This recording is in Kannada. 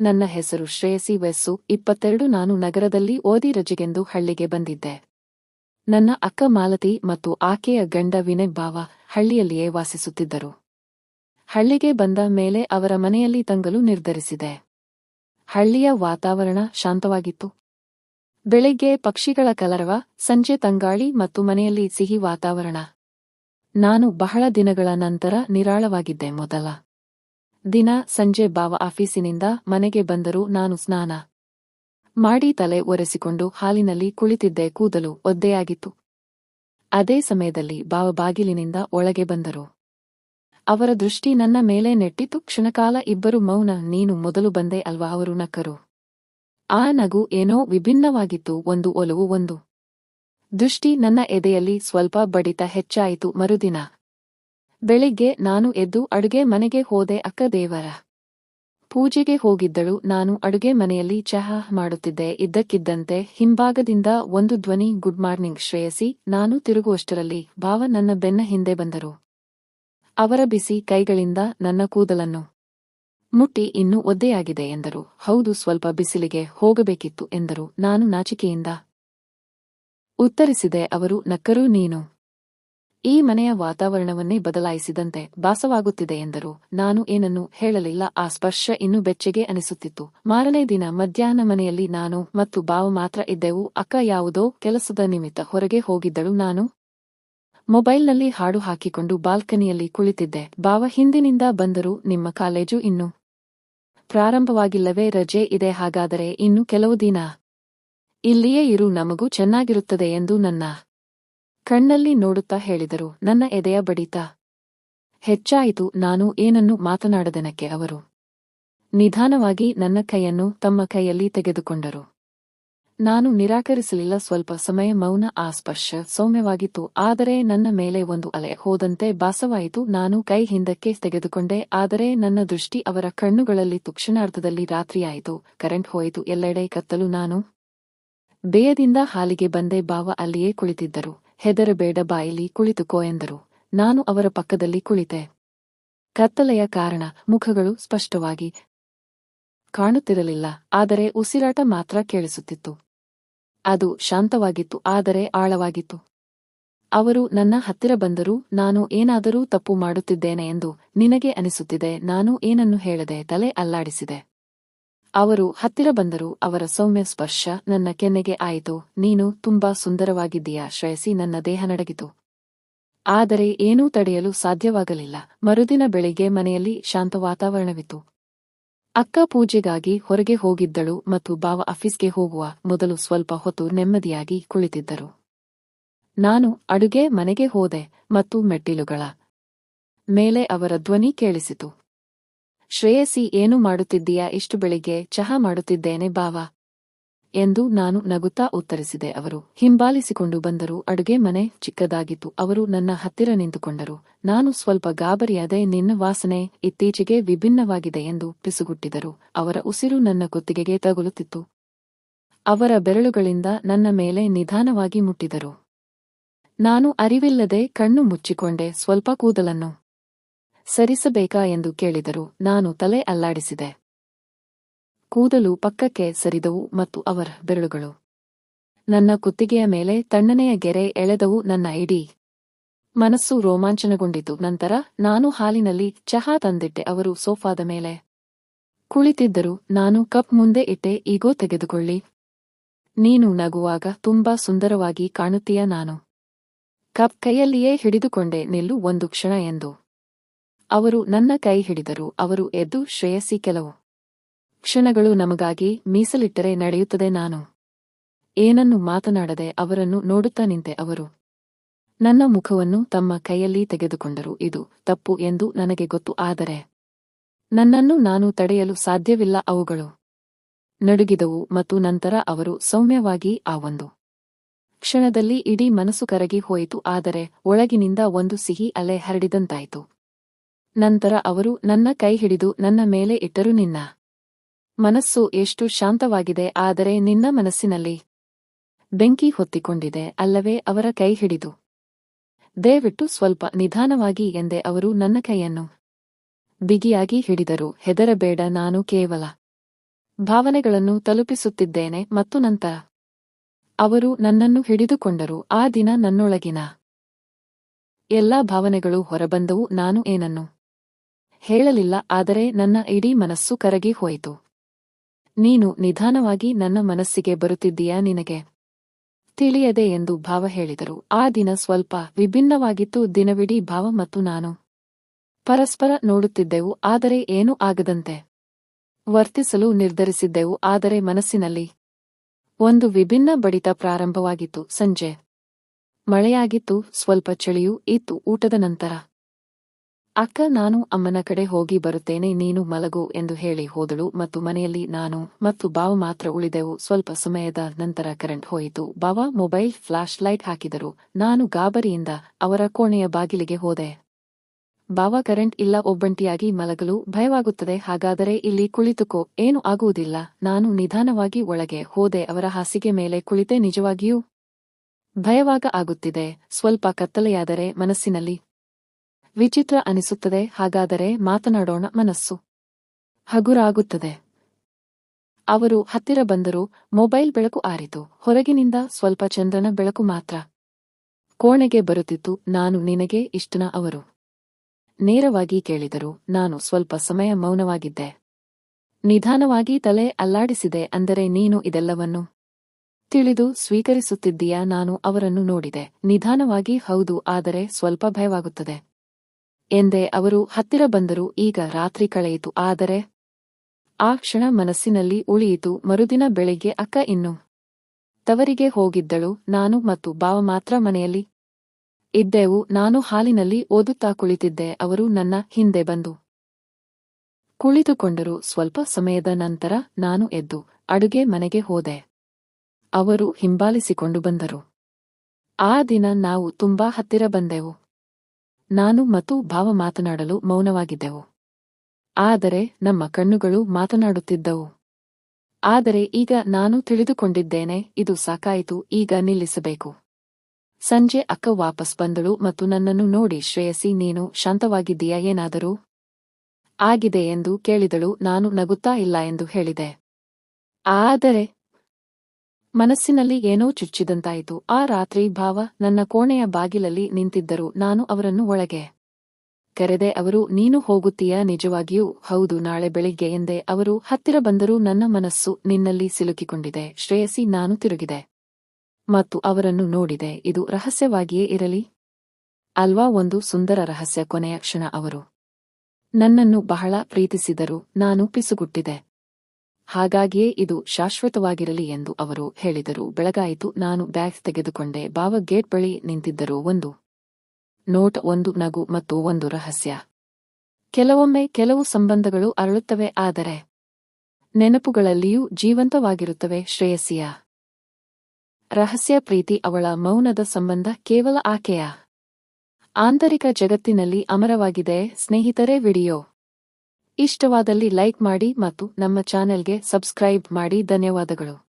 ನನ್ನ ಹೆಸರು ಶ್ರೇಯಸಿ ವೆಸ್ಸು, ಇಪ್ಪತ್ತೆರಡು ನಾನು ನಗರದಲ್ಲಿ ಓದಿ ರಜೆಗೆಂದು ಹಳ್ಳಿಗೆ ಬಂದಿದ್ದೆ. ನನ್ನ ಅಕ್ಕ ಮಾಲತಿ ಮತ್ತು ಆಕೆಯ ಗಂಡ ವಿನಯ್ ಭಾವ ಹಳ್ಳಿಯಲ್ಲಿಯೇ ವಾಸಿಸುತ್ತಿದ್ದರು. ಹಳ್ಳಿಗೆ ಬಂದ ಮೇಲೆ ಅವರ ಮನೆಯಲ್ಲಿ ತಂಗಲು ನಿರ್ಧರಿಸಿದೆ. ಹಳ್ಳಿಯ ವಾತಾವರಣ ಶಾಂತವಾಗಿತ್ತು. ಬೆಳಿಗ್ಗೆ ಪಕ್ಷಿಗಳ ಕಲರವ, ಸಂಜೆ ತಂಗಾಳಿ ಮತ್ತು ಮನೆಯಲ್ಲಿ ಸಿಹಿ ವಾತಾವರಣ. ನಾನು ಬಹಳ ದಿನಗಳ ನಂತರ ನಿರಾಳವಾಗಿದ್ದೆ ಮೊದಲ. ದಿನ ಸಂಜೆ ಬಾವ ಆಫೀಸಿನಿಂದ ಮನೆಗೆ ಬಂದರೂ ನಾನು ಸ್ನಾನ ಮಾಡಿ ತಲೆ ಒರೆಸಿಕೊಂಡು ಹಾಲಿನಲ್ಲಿ ಕುಳಿತಿದ್ದೆ ಕೂದಲು ಒದ್ದೆಯಾಗಿತ್ತು. ಅದೇ ಸಮಯದಲ್ಲಿ ಬಾವ ಬಾಗಿಲಿನಿಂದ ಒಳಗೆ ಬಂದರು. ಅವರ ದೃಷ್ಟಿ ನನ್ನ ಮೇಲೆ ನೆಟ್ಟಿತು. ಕ್ಷಣಕಾಲ ಇಬ್ಬರು ಮೌನ, ನೀನು ಮೊದಲು ಬಂದೆ ಅಲ್ವಾ? ಅವರು ನಕ್ಕರು. ಆ ನಗು ಏನೋ ವಿಭಿನ್ನವಾಗಿತ್ತು, ಒಂದು ಒಲವು, ಒಂದು ದೃಷ್ಟಿ ನನ್ನ ಎದೆಯಲ್ಲಿ ಸ್ವಲ್ಪ ಬಡಿತ ಹೆಚ್ಚಾಯಿತು. ಮರುದಿನ ಬೆಳಿಗ್ಗೆ ನಾನು ಎದ್ದು ಅಡುಗೆ ಮನೆಗೆ ಹೋದೆ ಅಕ್ಕ ದೇವರ ಪೂಜೆಗೆ ಹೋಗಿದ್ದಳು. ನಾನು ಅಡುಗೆ ಮನೆಯಲ್ಲಿ ಚಹಾ ಮಾಡುತ್ತಿದ್ದೆ. ಇದ್ದಕ್ಕಿದ್ದಂತೆ ಹಿಂಭಾಗದಿಂದ ಒಂದು ಧ್ವನಿ ಗುಡ್ ಮಾರ್ನಿಂಗ್ ಶ್ರೇಯಸಿ, ನಾನು ತಿರುಗುವಷ್ಟರಲ್ಲಿ. ಭಾವ ನನ್ನ ಬೆನ್ನ ಹಿಂದೆ ಬಂದರು. ಅವರ ಬಿಸಿ ಕೈಗಳಿಂದ ನನ್ನ ಕೂದಲನ್ನು ಮುಟ್ಟಿ ಇನ್ನೂ ಒದ್ದೆಯಾಗಿದೆ ಎಂದರು. ಹೌದು, ಸ್ವಲ್ಪ ಬಿಸಿಲಿಗೆ ಹೋಗಬೇಕಿತ್ತು ಎಂದರು. ನಾನು ನಾಚಿಕೆಯಿಂದ ಉತ್ತರಿಸಿದೆ, ಅವರು ನಕ್ಕರೂ, ನೀನು. ಈ ಮನೆಯ ವಾತಾವರಣವನ್ನೇ ಬದಲಾಯಿಸಿದಂತೆ ಭಾಸವಾಗುತ್ತಿದೆ ಎಂದರು. ನಾನು ಏನನ್ನು ಹೇಳಲಿಲ್ಲ. ಆ ಸ್ಪರ್ಶ ಇನ್ನೂ ಬೆಚ್ಚಗೆ ಅನಿಸುತ್ತಿತ್ತು. ಮಾರನೇ ದಿನ ಮಧ್ಯಾಹ್ನ ಮನೆಯಲ್ಲಿ ನಾನು ಮತ್ತು ಬಾವು ಮಾತ್ರ ಇದ್ದೆವು. ಅಕ್ಕ ಯಾವುದೋ ಕೆಲಸದ ನಿಮಿತ್ತ ಹೊರಗೆ ಹೋಗಿದ್ದಳು. ನಾನು ಮೊಬೈಲ್ನಲ್ಲಿ ಹಾಡು ಹಾಕಿಕೊಂಡು ಬಾಲ್ಕನಿಯಲ್ಲಿ ಕುಳಿತಿದ್ದೆ. ಬಾವ ಹಿಂದಿನಿಂದ ಬಂದರು ನಿಮ್ಮ ಕಾಲೇಜು ಇನ್ನು ಪ್ರಾರಂಭವಾಗಿಲ್ಲವೇ ರಜೆ ಇದೆ. ಹಾಗಾದರೆ ಇನ್ನು ಕೆಲವು ದಿನ ಇಲ್ಲಿಯೇ ಇರು. ನಮಗೂ ಚೆನ್ನಾಗಿರುತ್ತದೆ ಎಂದು ನನ್ನ ಕಣ್ಣಲ್ಲಿ ನೋಡುತ್ತಾ ಹೇಳಿದರು, ನನ್ನ ಎದೆಯ ಬಡಿತ. ಹೆಚ್ಚಾಯಿತು, ನಾನು ಏನನ್ನು ಮಾತನಾಡದನಕ್ಕೆ? ಅವರು ನಿಧಾನವಾಗಿ ನನ್ನ ಕೈಯನ್ನು ತಮ್ಮ ಕೈಯಲ್ಲಿ ತೆಗೆದುಕೊಂಡರು. ನಾನು ನಿರಾಕರಿಸಲಿಲ್ಲ, ಸ್ವಲ್ಪ ಸಮಯ ಮೌನ ಆಸ್ಪರ್ಶ ಸ್ಪರ್ಶ ಸೌಮ್ಯವಾಗಿತ್ತು, ಆದರೆ ನನ್ನ ಮೇಲೆ ಒಂದು ಅಲೆ ಹೋದಂತೆ ಭಾಸವಾಯಿತು, ನಾನು ಕೈ ಹಿಂದಕ್ಕೆ ತೆಗೆದುಕೊಂಡೆ, ಆದರೆ ನನ್ನ ದೃಷ್ಟಿ ಅವರ ಕಣ್ಣುಗಳಲ್ಲಿ ತುಕ್ಷಣಾರ್ಧದಲ್ಲಿ ರಾತ್ರಿಯಾಯಿತು, ಕರೆಂಟ್ ಹೋಯಿತು, ಎಲ್ಲೆಡೆ ಕತ್ತಲು, ನಾನು ಬೇಯದಿಂದ ಹಾಲಿಗೆ ಬಂದೆ ಬಾವ ಅಲ್ಲಿಯೇ ಕುಳಿತಿದ್ದರು. ಹೆದರಬೇಡ ಬಾಯಿಲಿ ಕುಳಿತುಕೋ ಎಂದರು. ನಾನು ಅವರ ಪಕ್ಕದಲ್ಲಿ ಕುಳಿತೆ. ಕತ್ತಲೆಯ ಕಾರಣ ಮುಖಗಳು ಸ್ಪಷ್ಟವಾಗಿ ಕಾಣುತ್ತಿರಲಿಲ್ಲ, ಆದರೆ ಉಸಿರಾಟ ಮಾತ್ರ ಕೇಳಿಸುತ್ತಿತ್ತು. ಅದು ಶಾಂತವಾಗಿತ್ತು, ಆದರೆ ಆಳವಾಗಿತ್ತು. ಅವರು ನನ್ನ ಹತ್ತಿರ ಬಂದರೂ ನಾನು ಏನಾದರೂ ತಪ್ಪು ಮಾಡುತ್ತಿದ್ದೇನೆ ಎಂದು ನಿನಗೆ ಅನಿಸುತ್ತಿದೆ, ನಾನು ಏನನ್ನು ಹೇಳದೆ ತಲೆ ಅಲ್ಲಾಡಿಸಿದೆ. ಅವರು ಹತ್ತಿರ ಬಂದರು ಅವರ ಸೌಮ್ಯ ಸ್ಪರ್ಶ ನನ್ನ ಕೆನ್ನೆಗೆ ಆಯಿತು. ನೀನು ತುಂಬಾ ಸುಂದರವಾಗಿದ್ದೀಯಾ ಶ್ರೇಯಸಿ ನನ್ನ ದೇಹ ನಡಗಿತು. ಆದರೆ ಏನೂ ತಡೆಯಲು ಸಾಧ್ಯವಾಗಲಿಲ್ಲ. ಮರುದಿನ ಬೆಳಿಗ್ಗೆ ಮನೆಯಲ್ಲಿ ಶಾಂತ ವಾತಾವರಣವಿತ್ತು. ಅಕ್ಕ ಪೂಜೆಗಾಗಿ ಹೊರಗೆ ಹೋಗಿದ್ದಳು ಮತ್ತು ಬಾವ ಆಫೀಸ್ಗೆ ಹೋಗುವ ಮೊದಲು ಸ್ವಲ್ಪ ಹೊತ್ತು ನೆಮ್ಮದಿಯಾಗಿ ಕುಳಿತಿದ್ದರು. ನಾನು ಅಡುಗೆ ಮನೆಗೆ ಹೋದೆ ಮತ್ತು ಮೆಟ್ಟಿಲುಗಳ ಮೇಲೆ ಅವರ ಧ್ವನಿ ಕೇಳಿಸಿತು. ಶ್ರೇಯಸಿ, ಏನು ಮಾಡುತ್ತಿದ್ದೀಯಾ? ಇಷ್ಟು ಬೆಳಿಗ್ಗೆ ಚಹಾ ಮಾಡುತ್ತಿದ್ದೇನೆ ಬಾವಾ ಎಂದು ನಾನು ನಗುತ್ತಾ ಉತ್ತರಿಸಿದೆ ಅವರು. ಹಿಂಬಾಲಿಸಿಕೊಂಡು ಬಂದರು. ಅಡುಗೆ ಮನೆ ಚಿಕ್ಕದಾಗಿತ್ತು. ಅವರು ನನ್ನ ಹತ್ತಿರ ನಿಂತುಕೊಂಡರು. ನಾನು ಸ್ವಲ್ಪ ಗಾಬರಿಯಾದೆ ನಿನ್ನ ವಾಸನೆ ಇತ್ತೀಚೆಗೆ ವಿಭಿನ್ನವಾಗಿದೆ ಎಂದು ಪಿಸುಗುಟ್ಟಿದರು. ಅವರ ಉಸಿರು ನನ್ನ ಕುತ್ತಿಗೆಗೆ ತಗುಲುತ್ತಿತ್ತು. ಅವರ ಬೆರಳುಗಳಿಂದ ನನ್ನ ಮೇಲೆ ನಿಧಾನವಾಗಿ ಮುಟ್ಟಿದರು. ನಾನು ಅರಿವಿಲ್ಲದೆ ಕಣ್ಣು ಮುಚ್ಚಿಕೊಂಡೆ. ಸ್ವಲ್ಪ ಕೂದಲನ್ನು ಸರಿಸಬೇಕಾ ಎಂದು ಕೇಳಿದರು ನಾನು ತಲೆ ಅಲ್ಲಾಡಿಸಿದೆ. ಕೂದಲು ಪಕ್ಕಕ್ಕೆ ಸರಿದವು ಮತ್ತು ಅವರ ಬೆರಳುಗಳು. ನನ್ನ ಕುತ್ತಿಗೆಯ ಮೇಲೆ ತಣ್ಣನೆಯ ಗೆರೆ ಎಳೆದವು ನನ್ನ ಇಡೀ ಮನಸ್ಸು ರೋಮಾಂಚನಗೊಂಡಿತು. ನಂತರ ನಾನು ಹಾಲಿನಲ್ಲಿ ಚಹಾ ತಂದಿಟ್ಟೆ. ಅವರು ಸೋಫಾದ ಮೇಲೆ ಕುಳಿತಿದ್ದರು. ನಾನು ಕಪ್ ಮುಂದೆ ಇಟ್ಟೆ. ಈಗೋ ತೆಗೆದುಕೊಳ್ಳಿ. ನೀನು ನಗುವಾಗ ತುಂಬಾ ಸುಂದರವಾಗಿ ಕಾಣುತ್ತೀಯ. ನಾನು ಕಪ್ ಕೈಯಲ್ಲಿಯೇ ಹಿಡಿದುಕೊಂಡೆ. ನಿಲ್ಲು ಒಂದು ಕ್ಷಣ ಎಂದು. ಅವರು ನನ್ನ ಕೈ ಹಿಡಿದರು, ಅವರು ಎದ್ದು ಶ್ರೇಯಸಿ ಕೆಲವು ಕ್ಷಣಗಳು ನಮಗಾಗಿ ಮೀಸಲಿಟ್ಟರೆ ನಡೆಯುತ್ತದೆ ನಾನು. ಏನನ್ನು ಮಾತನಾಡದೆ ಅವರನ್ನು ನೋಡುತ್ತಾ ನಿಂತೆ ಅವರು. ನನ್ನ ಮುಖವನ್ನು ತಮ್ಮ ಕೈಯಲ್ಲಿ ತೆಗೆದುಕೊಂಡರು, ಇದು ತಪ್ಪು ಎಂದು ನನಗೆ ಗೊತ್ತು, ಆದರೆ ನನ್ನನ್ನು ನಾನು ತಡೆಯಲು ಸಾಧ್ಯವಿಲ್ಲ, ಅವುಗಳು ನಡುಗಿದವು ಮತ್ತು ನಂತರ ಅವರು ಸೌಮ್ಯವಾಗಿ ಆ ಒಂದು ಕ್ಷಣದಲ್ಲಿ ಇಡೀ ಮನಸ್ಸು ಕರಗಿ ಹೋಯಿತು, ಆದರೆ ಒಳಗಿನಿಂದ ಒಂದು ಸಿಹಿ ಅಲೆ ಹರಡಿದಂತಾಯಿತು. ನಂತರ ಅವರು, ನನ್ನ ಕೈ ಹಿಡಿದು ನನ್ನ ಮೇಲೆ ಇಟ್ಟರು ನಿನ್ನ. ಮನಸ್ಸು ಎಷ್ಟು ಶಾಂತವಾಗಿದೆ, ಆದರೆ ನಿನ್ನ ಮನಸ್ಸಿನಲ್ಲಿ ಬೆಂಕಿ ಹೊತ್ತಿಕೊಂಡಿದೆ, ಅಲ್ಲವೇ ಅವರ ಕೈ ಹಿಡಿದು. ದಯವಿಟ್ಟು ಸ್ವಲ್ಪ ನಿಧಾನವಾಗಿ ಎಂದೆ ಅವರು ನನ್ನ ಕೈಯನ್ನು. ಬಿಗಿಯಾಗಿ ಹಿಡಿದರು, ಹೆದರಬೇಡ, ನಾನು ಕೇವಲ ಭಾವನೆಗಳನ್ನು ತಲುಪಿಸುತ್ತಿದ್ದೇನೆ ಮತ್ತು ನಂತರ ಅವರು ನನ್ನನ್ನು ಹಿಡಿದುಕೊಂಡರು, ಆ ದಿನ ನನ್ನೊಳಗಿನ ಎಲ್ಲಾ ಭಾವನೆಗಳು ಹೊರಬಂದವು, ನಾನು ಏನನ್ನು ಹೇಳಲಿಲ್ಲ, ಆದರೆ ನನ್ನ ಇಡೀ ಮನಸ್ಸು ಕರಗಿ ಹೋಯಿತು. ನೀನು ನಿಧಾನವಾಗಿ ನನ್ನ ಮನಸ್ಸಿಗೆ ಬರುತ್ತಿದ್ದೀಯಾ ನಿನಗೆ? ತಿಳಿಯದೆ ಎಂದು ಭಾವ ಹೇಳಿದರು. ಆ ದಿನ ಸ್ವಲ್ಪ ವಿಭಿನ್ನವಾಗಿತ್ತು, ದಿನವಿಡೀ ಭಾವ ಮತ್ತು ನಾನು. ಪರಸ್ಪರ ನೋಡುತ್ತಿದ್ದೆವು, ಆದರೆ ಏನೂ ಆಗದಂತೆ. ವರ್ತಿಸಲು ನಿರ್ಧರಿಸಿದ್ದೆವು, ಆದರೆ ಮನಸ್ಸಿನಲ್ಲಿ ಒಂದು ವಿಭಿನ್ನ ಬಡಿತ ಪ್ರಾರಂಭವಾಗಿತ್ತು. ಸಂಜೆ ಮಳೆಯಾಗಿತ್ತು, ಸ್ವಲ್ಪ ಚಳಿಯೂ ಇತ್ತು, ಊಟದ ನಂತರ. ಅಕ್ಕ, ನಾನು ಅಮ್ಮನ ಕಡೆ ಹೋಗಿ ಬರುತ್ತೇನೆ, ನೀನು ಮಲಗು ಎಂದು ಹೇಳಿ ಹೋದಳು ಮತ್ತು ಮನೆಯಲ್ಲಿ ನಾನು ಮತ್ತು ಬಾವ ಮಾತ್ರ ಉಳಿದೆವು. ಸ್ವಲ್ಪ ಸಮಯದ ನಂತರ ಕರೆಂಟ್ ಹೋಯಿತು. ಬಾವ ಮೊಬೈಲ್ ಫ್ಲಾಶ್ ಲೈಟ್ ಹಾಕಿದರು. ನಾನು ಗಾಬರಿಯಿಂದ ಅವರ ಕೋಣೆಯ ಬಾಗಿಲಿಗೆ ಹೋದೆ. ಬಾವ, ಕರೆಂಟ್ ಇಲ್ಲ, ಒಬ್ಬಂಟಿಯಾಗಿ ಮಲಗಲು ಭಯವಾಗುತ್ತದೆ. ಹಾಗಾದರೆ ಇಲ್ಲಿ ಕುಳಿತುಕೋ. ಏನು ಆಗುವುದಿಲ್ಲ. ನಾನು ನಿಧಾನವಾಗಿ ಒಳಗೆ ಹೋದೆ. ಅವರ ಹಾಸಿಗೆ ಮೇಲೆ ಕುಳಿತೆ ನಿಜವಾಗಿಯೂ ಭಯವಾಗ ಆಗುತ್ತಿದೆ. ಸ್ವಲ್ಪ ಕತ್ತಲೆಯಾದರೆ ಮನಸ್ಸಿನಲ್ಲಿ ವಿಚಿತ್ರ ಅನಿಸುತ್ತದೆ, ಹಾಗಾದರೆ ಮಾತನಾಡೋಣ ಮನಸ್ಸು. ಹಗುರಾಗುತ್ತದೆ. ಅವರು ಹತ್ತಿರ ಬಂದರು ಮೊಬೈಲ್ ಬೆಳಕು ಆರಿತು. ಹೊರಗಿನಿಂದ ಸ್ವಲ್ಪ ಚಂದ್ರನ ಬೆಳಕು ಮಾತ್ರ. ಕೋಣೆಗೆ ಬರುತ್ತಿತ್ತು ನಾನು ನಿನಗೆ ಇಷ್ಟನ ಅವರು. ನೇರವಾಗಿ ಕೇಳಿದರು, ನಾನು ಸ್ವಲ್ಪ ಸಮಯ ಮೌನವಾಗಿದ್ದೆ. ನಿಧಾನವಾಗಿ ತಲೆ ಅಲ್ಲಾಡಿಸಿದೆ, ಅಂದರೆ ನೀನು ಇದೆಲ್ಲವನ್ನು ತಿಳಿದು ಸ್ವೀಕರಿಸುತ್ತಿದ್ದೀಯಾ, ನಾನು ಅವರನ್ನು ನೋಡಿದೆ. ನಿಧಾನವಾಗಿ, ಹೌದು, ಆದರೆ ಸ್ವಲ್ಪ ಭಯವಾಗುತ್ತದೆ. ಎಂದೇ ಅವರು ಹತ್ತಿರ ಬಂದರು ಈಗ ರಾತ್ರಿ ಕಳೆಯಿತು, ಆದರೆ ಆ ಕ್ಷಣ ಮನಸ್ಸಿನಲ್ಲಿ ಉಳಿಯಿತು. ಮರುದಿನ ಬೆಳಿಗ್ಗೆ, ಅಕ್ಕ, ಇನ್ನು ತವರಿಗೆ ಹೋಗಿದ್ದಳು. ನಾನು ಮತ್ತು ಬಾವ ಮಾತ್ರ ಮನೆಯಲ್ಲಿ ಇದ್ದೆವು. ನಾನು ಹಾಲಿನಲ್ಲಿ ಓದುತ್ತಾ ಕುಳಿತಿದ್ದೆ. ಅವರು ನನ್ನ ಹಿಂದೆ ಬಂದು ಕುಳಿತುಕೊಂಡರು. ಸ್ವಲ್ಪ ಸಮಯದ ನಂತರ ನಾನು ಎದ್ದು ಅಡುಗೆ ಮನೆಗೆ ಹೋದೆ. ಅವರು ಹಿಂಬಾಲಿಸಿಕೊಂಡು ಬಂದರು. ಆ ದಿನ ನಾವು ತುಂಬಾ ಹತ್ತಿರ ಬಂದೆವು. ನಾನು ಮತ್ತು ಭಾವ ಮಾತನಾಡಲು ಮೌನವಾಗಿದ್ದೆವು. ಆದರೆ ನಮ್ಮ ಕಣ್ಣುಗಳು ಮಾತನಾಡುತ್ತಿದ್ದವು. ಆದರೆ ಈಗ ನಾನು ತಿಳಿದುಕೊಂಡಿದ್ದೇನೆ, ಇದು ಸಾಕಾಯಿತು, ಈಗ ನಿಲ್ಲಿಸಬೇಕು. ಸಂಜೆ ಅಕ್ಕ ವಾಪಸ್ ಬಂದಳು ಮತ್ತು ನನ್ನನ್ನು ನೋಡಿ ಶ್ರೇಯಸಿ, ನೀನು ಶಾಂತವಾಗಿದ್ದೀಯಾ, ಏನಾದರೂ? ಆಗಿದೆ ಎಂದು ಕೇಳಿದಳು, ನಾನು ನಗುತ್ತಾ ಇಲ್ಲ ಎಂದು ಹೇಳಿದೆ. ಆದರೆ ಮನಸ್ಸಿನಲ್ಲಿ ಏನೋ ಚುಚ್ಚಿದಂತಾಯಿತು. ಆ ರಾತ್ರಿ ಭಾವ ನನ್ನ ಕೋಣೆಯ ಬಾಗಿಲಲ್ಲಿ ನಿಂತಿದ್ದರು. ನಾನು ಅವರನ್ನು ಒಳಗೆ ಕರೆದೆ, ಅವರು, ನೀನು ಹೋಗುತ್ತೀಯಾ? ನಿಜವಾಗಿಯೂ, ಹೌದು. ನಾಳೆ ಬೆಳಿಗ್ಗೆ ಎಂದೆ ಅವರು ಹತ್ತಿರ ಬಂದರೂ ನನ್ನ ಮನಸ್ಸು ನಿನ್ನಲ್ಲಿ ಸಿಲುಕಿಕೊಂಡಿದೆ. ಶ್ರೇಯಸಿ, ನಾನು ತಿರುಗಿದೆ ಮತ್ತು ಅವರನ್ನು ನೋಡಿದೆ. ಇದು ರಹಸ್ಯವಾಗಿಯೇ ಇರಲಿ ಅಲ್ವಾ? ಒಂದು ಸುಂದರ ರಹಸ್ಯ ಕೊನೆಯ ಕ್ಷಣ ಅವರು ನನ್ನನ್ನು ಬಹಳ ಪ್ರೀತಿಸಿದರು. ನಾನು ಪಿಸುಗುಟ್ಟಿದೆ. ಹಾಗಾಗಿಯೇ ಇದು ಶಾಶ್ವತವಾಗಿರಲಿ ಎಂದು ಅವರು ಹೇಳಿದರು. ಬೆಳಗಾಯಿತು, ನಾನು ಬ್ಯಾಗ್ ತೆಗೆದುಕೊಂಡೆ. ಬಾವ ಗೇಟ್ ಬಳಿ ನಿಂತಿದ್ದರು. ಒಂದು ನೋಟ್, ಒಂದು ನಗು ಮತ್ತು ಒಂದು ರಹಸ್ಯ. ಕೆಲವೊಮ್ಮೆ ಕೆಲವು ಸಂಬಂಧಗಳು ಅರಳುತ್ತವೆ, ಆದರೆ ನೆನಪುಗಳಲ್ಲಿಯೂ ಜೀವಂತವಾಗಿರುತ್ತವೆ. ಶ್ರೇಯಸಿಯ ರಹಸ್ಯ ಪ್ರೀತಿ, ಅವಳ ಮೌನದ ಸಂಬಂಧ ಕೇವಲ ಆಕೆಯ ಆಂತರಿಕ ಜಗತ್ತಿನಲ್ಲಿ ಅಮರವಾಗಿದೆ. ಸ್ನೇಹಿತರೇ, ವಿಡಿಯೋ ಇಷ್ಟವಾದಲ್ಲಿ ಲೈಕ್ ಮಾಡಿ ಮತ್ತು ನಮ್ಮ ಚಾನೆಲ್ಗೆ ಸಬ್ಸ್ಕ್ರೈಬ್ ಮಾಡಿ ಧನ್ಯವಾದಗಳು.